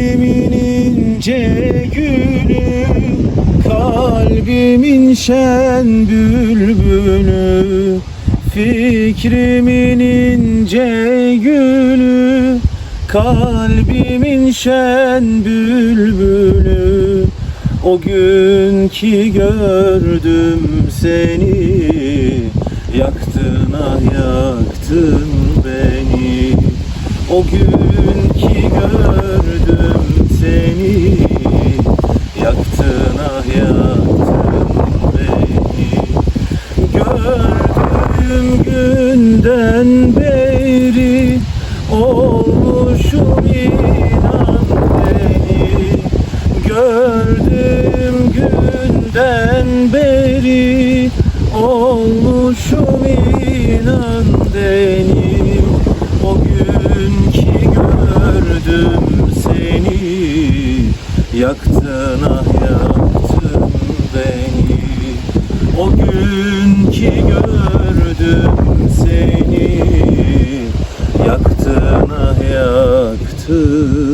Fikrimin ince gülü Kalbimin şen bülbülü. Fikrimin ince gülü Kalbimin şen bülbülü. O gün ki gördüm seni Yaktın ah yaktın beni. O gün Senden beri olmuşum inan beni. Gördüğüm günden beri olmuşum inan beni. O gün ki gördüm seni Yaktın ah yaktın beni. O gün ki gördüm to